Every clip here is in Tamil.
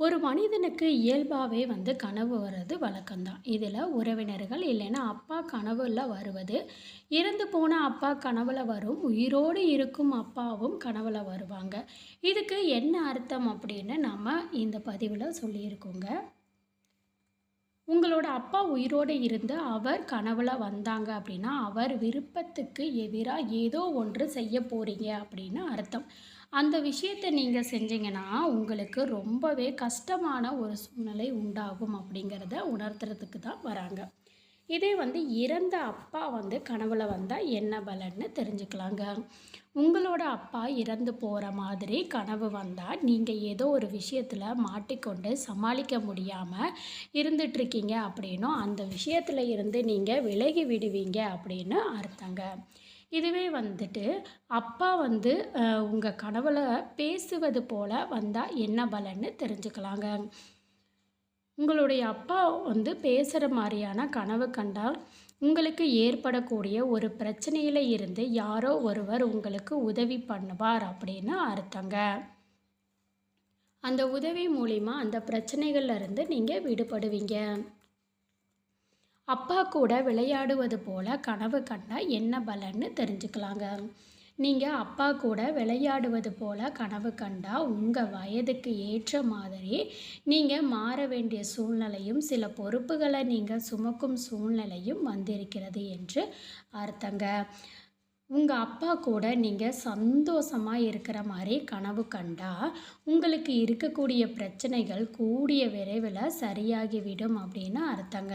ஒரு மனிதனுக்கு இயல்பாகவே வந்து கனவு வர்றது வழக்கம்தான். இதில் உறவினர்கள் இல்லைன்னா அப்பா கனவுல வருவது இறந்து போன அப்பா கனவுல வரும் உயிரோடு இருக்கும் அப்பாவும் கனவுல வருவாங்க. இதுக்கு என்ன அர்த்தம் அப்படின்னு நம்ம இந்த பதிவில் சொல்லியிருக்கோங்க. உங்களோட அப்பா உயிரோடு இருந்து அவர் கனவுல வந்தாங்க அப்படின்னா அவர் விருப்பத்துக்கு எதிராக ஏதோ ஒன்று செய்ய போகிறீங்க அப்படின்னு அர்த்தம். அந்த விஷயத்தை நீங்கள் செஞ்சீங்கன்னா உங்களுக்கு ரொம்பவே கஷ்டமான ஒரு சூழ்நிலை உண்டாகும் அப்படிங்கிறத உணர்த்துறதுக்கு தான் வராங்க. இதே வந்து இறந்த அப்பா வந்து கனவுல வந்தால் என்ன பலன்னு தெரிஞ்சுக்கலாங்க. உங்களோட அப்பா இறந்து போகிற மாதிரி கனவு வந்தால் நீங்கள் ஏதோ ஒரு விஷயத்தில் மாட்டிக்கொண்டு சமாளிக்க முடியாமல் இருந்துட்டுருக்கீங்க அப்படின்னும் அந்த விஷயத்தில் இருந்து நீங்கள் விலகி விடுவீங்க அப்படின்னு அர்த்தங்க. இதுவே வந்துட்டு அப்பா வந்து உங்கள் கனவுல பேசுவது போல் வந்தால் என்ன பலன்னு தெரிஞ்சுக்கலாங்க. உங்களுடைய அப்பா வந்து பேசுகிற மாதிரியான கனவு கண்டால் உங்களுக்கு ஏற்படக்கூடிய ஒரு பிரச்சனையில் இருந்து யாரோ ஒருவர் உங்களுக்கு உதவி பண்ணுவார் அப்படின்னு அர்த்தங்க. அந்த உதவி மூலிமா அந்த பிரச்சனைகள்லேருந்து நீங்கள் விடுபடுவீங்க. அப்பா கூட விளையாடுவது போல் கனவு கண்டால் என்ன பலன்னு தெரிஞ்சுக்கலாங்க. நீங்கள் அப்பா கூட விளையாடுவது போல் கனவு கண்டால் உங்கள் வயதுக்கு ஏற்ற மாதிரி நீங்கள் மாற வேண்டிய சூழ்நிலையும் சில பொறுப்புகளை நீங்கள் சுமக்கும் சூழ்நிலையும் வந்திருக்கிறது என்று அர்த்தங்க. உங்கள் அப்பா கூட நீங்கள் சந்தோஷமாக இருக்கிற மாதிரி கனவு கண்டால் உங்களுக்கு இருக்கக்கூடிய பிரச்சனைகள் கூடிய விரைவில் சரியாகிவிடும் அப்படின்னு அர்த்தங்க.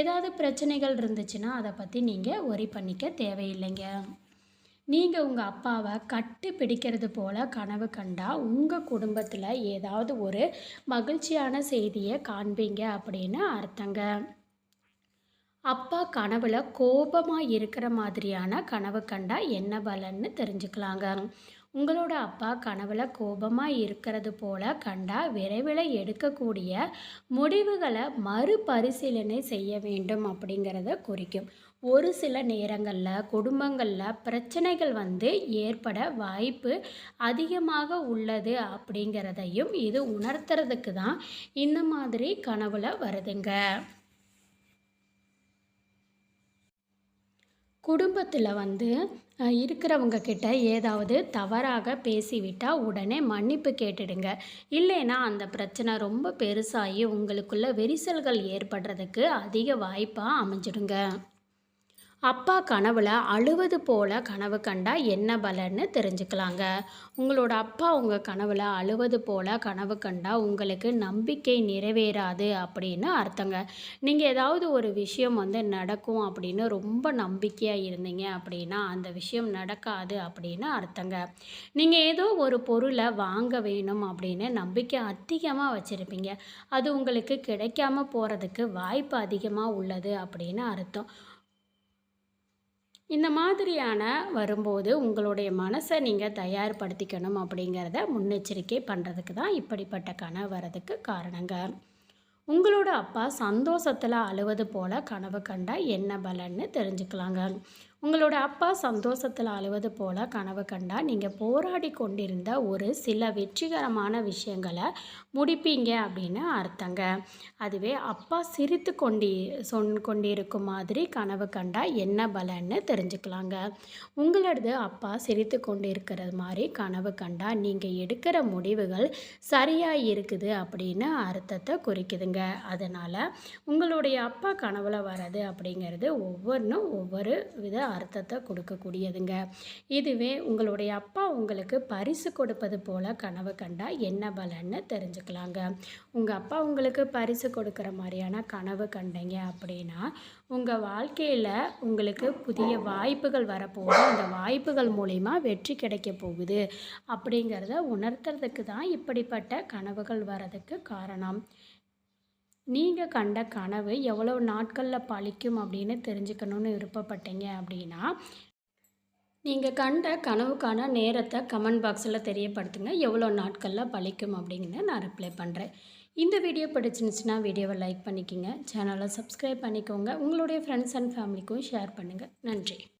ஏதாவது பிரச்சனைகள் இருந்துச்சுன்னா அதை பற்றி நீங்கள் ஒரி பண்ணிக்க தேவையில்லைங்க. நீங்கள் உங்கள் அப்பாவை கட்டு பிடிக்கிறது போல் கனவு கண்டால் உங்கள் குடும்பத்தில் ஏதாவது ஒரு மகிழ்ச்சியான செய்தியை காண்பீங்க அப்படின்னு அர்த்தங்க. அப்பா கனவுல கோபமாக இருக்கிற மாதிரியான கனவு கண்டா என்ன பலன்னு தெரிஞ்சுக்கலாங்க. உங்களோட அப்பா கனவுல கோபமாக இருக்கிறது போல கண்டா விரைவில் எடுக்கக்கூடிய முடிவுகளை மறுபரிசீலனை செய்ய வேண்டும் அப்படிங்கிறத குறிக்கும். ஒரு சில நேரங்களில் குடும்பங்களில் பிரச்சனைகள் வந்து ஏற்பட வாய்ப்பு அதிகமாக உள்ளது அப்படிங்கிறதையும் இது உணர்த்துறதுக்கு தான் இந்த மாதிரி கனவுல வருதுங்க. குடும்பத்தில் வந்து இருக்கிறவங்க கிட்ட ஏதாவது தவறாக பேசிவிட்டால் உடனே மன்னிப்பு கேட்டுடுங்க. இல்லைன்னா அந்த பிரச்சனை ரொம்ப பெருசாகி உங்களுக்குள்ள விரிசல்கள் ஏற்படுறதுக்கு அதிக வாய்ப்பாக அமைஞ்சிடுங்க. அப்பா கனவுல அழுவது போல கனவு கண்டா என்ன பலன்னு தெரிஞ்சுக்கலாங்க. உங்களோட அப்பா உங்கள் கனவுல அழுவது போல கனவு கண்டா உங்களுக்கு நம்பிக்கை நிறைவேறாது அப்படின்னு அர்த்தங்க. நீங்கள் ஏதாவது ஒரு விஷயம் வந்து நடக்கும் அப்படின்னு ரொம்ப நம்பிக்கையாக இருந்தீங்க அப்படின்னா அந்த விஷயம் நடக்காது அப்படின்னு அர்த்தங்க. நீங்கள் ஏதோ ஒரு பொருளை வாங்க வேணும் அப்படின்னு நம்பிக்கை அதிகமாக வச்சுருப்பீங்க. அது உங்களுக்கு கிடைக்காம போகிறதுக்கு வாய்ப்பு அதிகமாக உள்ளது அப்படின்னு அர்த்தம். இந்த மாதிரியான வரும்போது உங்களுடைய மனசை நீங்கள் தயார்படுத்திக்கணும் அப்படிங்கிறத முன்னெச்சரிக்கை பண்ணுறதுக்கு தான் இப்படிப்பட்ட கனவு வரதுக்கு காரணங்க. உங்களோட அப்பா சந்தோஷத்தில் அழுவது போல் கனவு கண்டால் என்ன பலன்னு தெரிஞ்சுக்கலாங்க. உங்களோட அப்பா சந்தோஷத்தில் அழுவது போல் கனவு கண்டால் நீங்கள் போராடி கொண்டிருந்த ஒரு சில வெற்றிகரமான விஷயங்களை முடிப்பீங்க அப்படின்னு அர்த்தங்க. அதுவே அப்பா சிரித்து கொண்டி சொன் கொண்டிருக்கும் மாதிரி கனவு கண்டால் என்ன பலன்னு தெரிஞ்சுக்கலாங்க. உங்களது அப்பா சிரித்து கொண்டிருக்கிறது மாதிரி கனவு கண்டால் நீங்கள் எடுக்கிற முடிவுகள் சரியாக இருக்குது அப்படின்னு அர்த்தத்தை குறிக்குதுங்க. அதனால் உங்களுடைய அப்பா கனவுல வர்றது அப்படிங்கிறது ஒவ்வொன்றும் ஒவ்வொரு வித அர்த்தத்தை கொடுக்கக்கூடியதுங்க. இதுவே உங்களுடைய அப்பா உங்களுக்கு பரிசு கொடுப்பது போல கனவு கண்டால் என்ன பலன்னு தெரிஞ்சுக்கலாங்க. உங்கள் அப்பா உங்களுக்கு பரிசு கொடுக்குற மாதிரியான கனவு கண்டீங்க அப்படின்னா உங்கள் வாழ்க்கையில் உங்களுக்கு புதிய வாய்ப்புகள் வரப்போகுது. அந்த வாய்ப்புகள் மூலிமா வெற்றி கிடைக்க போகுது அப்படிங்கிறத உணர்த்துறதுக்கு தான் இப்படிப்பட்ட கனவுகள் வரதுக்கு காரணம். நீங்கள் கண்ட கனவு எவ்வளோ நாட்களில் பழிக்கும் அப்படின்னு தெரிஞ்சுக்கணுன்னு விருப்பப்பட்டீங்க அப்படின்னா நீங்கள் கண்ட கனவுக்கான நேரத்தை கமெண்ட் பாக்ஸில் தெரியப்படுத்துங்க. எவ்வளோ நாட்களில் பழிக்கும் அப்படிங்கன்னு நான் ரிப்ளை பண்ணுறேன் இந்த வீடியோ பிடிச்சிருந்துச்சுன்னா வீடியோவை லைக் பண்ணிக்கோங்க. சேனலை சப்ஸ்கிரைப் பண்ணிக்கோங்க. உங்களுடைய ஃப்ரெண்ட்ஸ் அண்ட் ஃபேமிலிக்கும் ஷேர் பண்ணுங்கள் நன்றி.